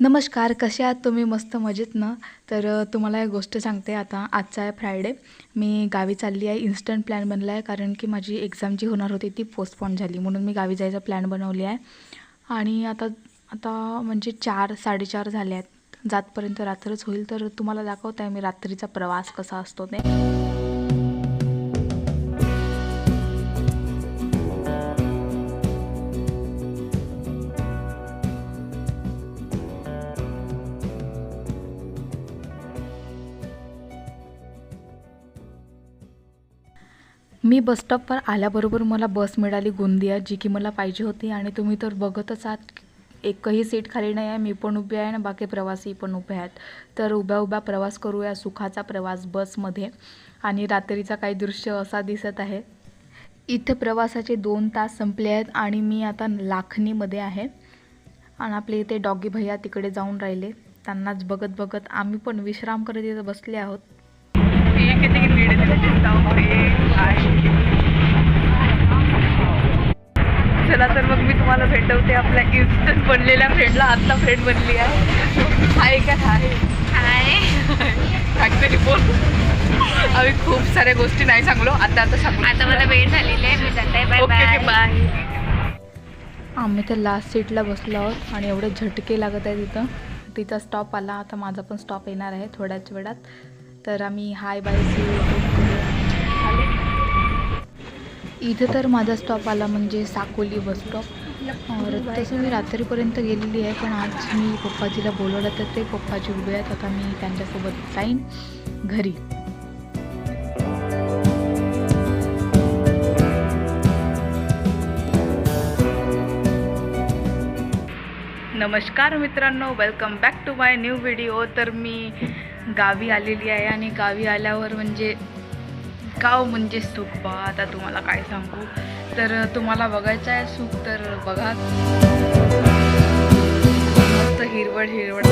नमस्कार कसे आहात तुम्ही? मस्त मजेत ना? तर तुम्हाला एक गोष्ट सांगते. आता आजचा आहे फ्रायडे मी गावी चालली आहे. इन्स्टंट प्लॅन बनला आहे. कारण की माझी एक्झाम जी होणार होती ती पोस्टपोन झाली. म्हणून मी गावी जायचा प्लॅन बनवली आहे. आणि आता आता म्हणजे चार साडेचार झाले आहेत. जातपर्यंत रात्रच होईल. तर तुम्हाला दाखवत आहे मी रात्रीचा प्रवास कसा असतो ते. मी बसस्टॉपवर आल्याबरोबर मला बस मिळाली गोंदिया जी की मला पाहिजे होती. आणि तुम्ही तर बघतच आहात एकही सीट खाली नाही आहे. मी पण उभी आहे आणि बाकी प्रवासी पण उभे आहेत. तर उभ्या उभ्या प्रवास करूया सुखाचा प्रवास बसमध्ये आणि रात्रीचा काही दृश्य असा दिसत आहे. इथे प्रवासाचे दोन तास संपले आहेत आणि मी आता लाखणीमध्ये आहे. आणि आपले इथे डॉगी भैया तिकडे जाऊन राहिले. त्यांनाच बघत बघत आम्ही पण विश्राम करत इथं बसले आहोत. चला तर मग मी तुम्हाला भेटवते आपल्या इन्स्टंट बनलेल्या फ्रेंडला आत्ता फ्रेंड बनली आहे. हाय का? हाय. हाय. ॲक्च्युली बोल. आम्ही खूप साऱ्या गोष्टी नाही सांगलो. आता आता सांगू. आता मला वेळ झालेली आहे. मी जाते. Bye okay bye okay bye आम्ही तर लास्ट सीटला बसलो आहोत आणि एवढे झटके लागत आहे तिथं तिचा स्टॉप आला. आता माझा पण स्टॉप येणार आहे थोड्याच वेळात. तर आम्ही हाय बाय सी इथं तर माझा स्टॉप आला म्हणजे साकोली बस स्टॉप तसं मी रात्रीपर्यंत गेलेली आहे पण आज मी पप्पाजीला बोलवलं तर ते पप्पाजी उभे आहेत. आता मी त्यांच्यासोबत जाईन घरी. नमस्कार मित्रांनो welcome back to my new video तर मी गावी आलेली आहे आणि गावी आल्यावर म्हणजे गाव म्हणजे सुख. बा आता तुम्हाला काय सांगू? तर तुम्हाला बघायचं आहे सुख तर बघा. मस्त हिरवळ हिरवळ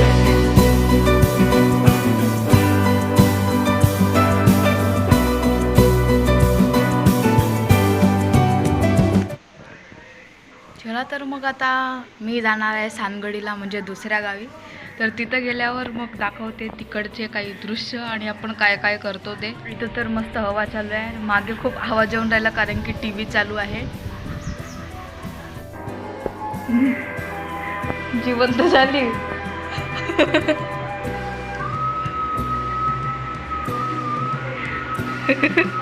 चला तर मग आता मी जाणार आहे सानगडीला म्हणजे दुसऱ्या गावी. तर तिथं गेल्यावर मग दाखवते तिकडचे काही दृश्य आणि आपण काय काय करतो ते. इथं तर मस्त हवा चालू आहे. मागे खूप हवा जेवून राहिला कारण की टी व्ही चालू आहे. जिवंत झाली.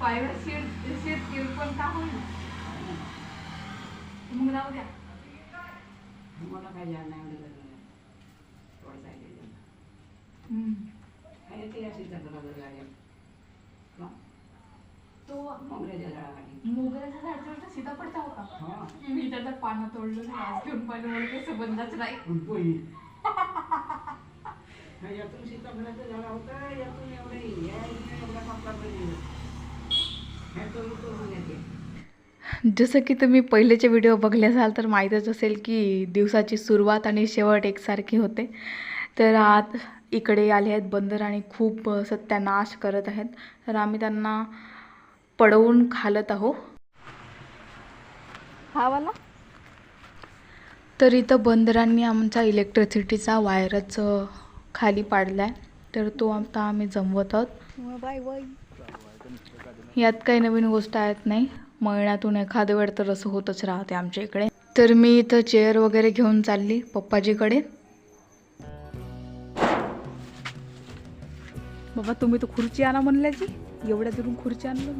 पायव्या शेत शेत पण का होईल मग राहू द्या. हम्म. तो मोगऱ्याच्या झाडाचा सीताफळचा होता मी त्याचं पानं तोडलं घेऊन पाहिलं मला काही संबंधच नाही. यातून सीताफळाचं झाला होता यातून एवढे एवढा कापला पाहिजे जसं की तुम्ही पहिलेचे व्हिडिओ बघले असाल तर माहीतच असेल की दिवसाची सुरुवात आणि शेवट एकसारखी होते. तर आत इकडे आले आहेत बंदर आणि खूप सत्यानाश करत आहेत. तर आम्ही त्यांना पडवून खालत आहो हा वाला? तर इथं बंदरांनी आमच्या इलेक्ट्रिसिटीचा वायरच खाली पाडलाय. तर तो आता आम्ही जमवत आहोत. Bye bye. यात काही नवीन गोष्ट आहेत नाही. महिन्यातून एखाद्या वेळ तर असं होतच राहते आमच्या इकडे. तर मी इथं चेअर वगैरे घेऊन चालली पप्पाजीकडे. बाबा तुम्ही तर खुर्ची आणा म्हणल्याची. एवढ्या दुरून खुर्ची आणलं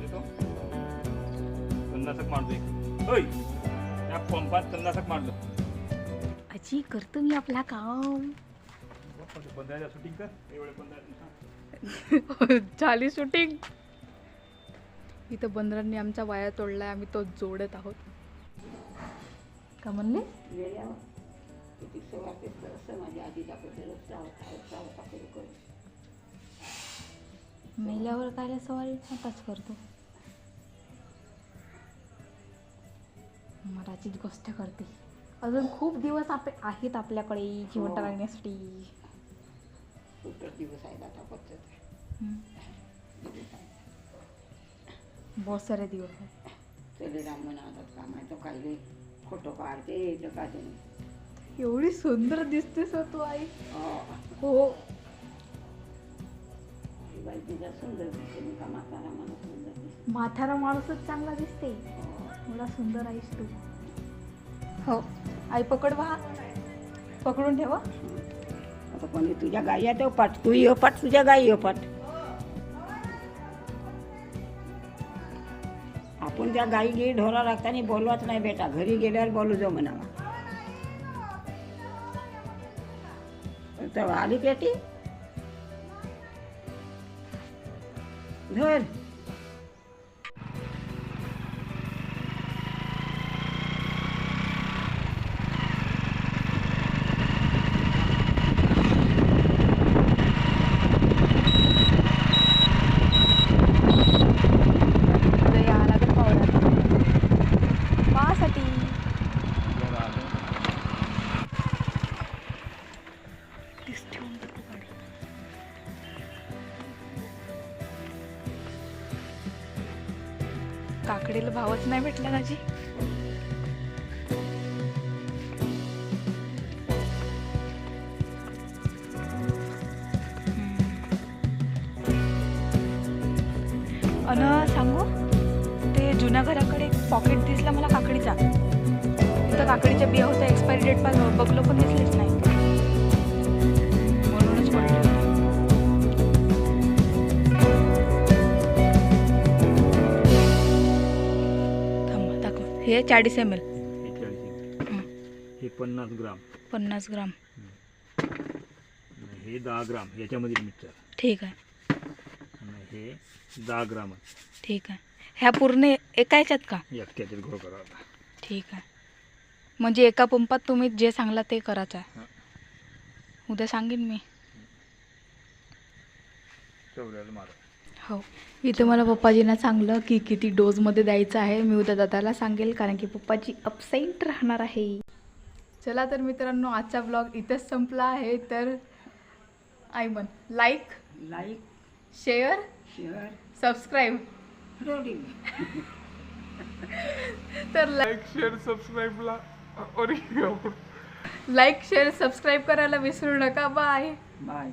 एक होय त्या पंपात आजी करतो मी आपला काम. पंधराच्या शूटिंग कर. एवढे पंधरा झाली शूटिंग इथं बंदरांनी आमचा वाया तोडलाय आम्ही तो जोडत आहोत. का म्हणले मेल्यावर काय सवारी आताच करतो. मराठीच गोष्ट करते. अजून खूप दिवस आप आहेत आपल्याकडे जिवंत हो. राहण्यासाठी सुटत दिवस आहेत आता पद्धत. बहुत सारे दिवस आहेत. चले राम काही फोटो काढते तर एवढी सुंदर दिसतेस हो तू आई. हो. हो. ही बाई सुंदर दिसते मी का म्हातारा मला सुंदर दिसते. म्हातारा माणूसच चांगला दिसते. मला सुंदर आहेस तू. हो. आई पकड बा. पकडून ठेवा आता कोणी तुझ्या गाई आहे तो पाठ. तू ये पाठ तुझ्या गाई ये पाठ. आपण त्या गाई गी ढोरा लागताना बोलवत नाही बेटा. घरी गेल्यावर बोलू जाऊ म्हणावा. तर आली पेटी. धर. काकडीला भावच नाही भेटला माझी. अन सांगू ते जुन्या घराकडे एक पॉकेट दिसला मला काकडीचा. तर काकडीच्या बिया होत्या एक्सपायरी डेट पण बघलो पण दिसलेच नाही. हे चाळीस एम एल हे चाळीस हे. पन्नास ग्राम. पन्नास ग्राम. हे दहा ग्राम याच्यामध्ये मिक्सर. ठीक आहे. आणि हे दहा ग्राम. आहे. ठीक आहे. ह्या पूर्ण एका ह्याच्यात का? एकट्याच्यात ठीक आहे. म्हणजे एका पंपात तुम्ही जे सांगला ते करायचं आहे. उद्या सांगेन मी. चौऱ्याला मारा. हो. इथं मला पप्पाजींना सांगलं की किती डोजमध्ये द्यायचं आहे. मी उद्या दादाला सांगेल कारण की पप्पाची अपसेंट राहणार आहे. चला तर मित्रांनो आजचा ब्लॉग इथेच संपला आहे. तर Aiman like like share share subscribe तर लाईक लाईक शेअर सबस्क्राईब करायला विसरू नका. Bye bye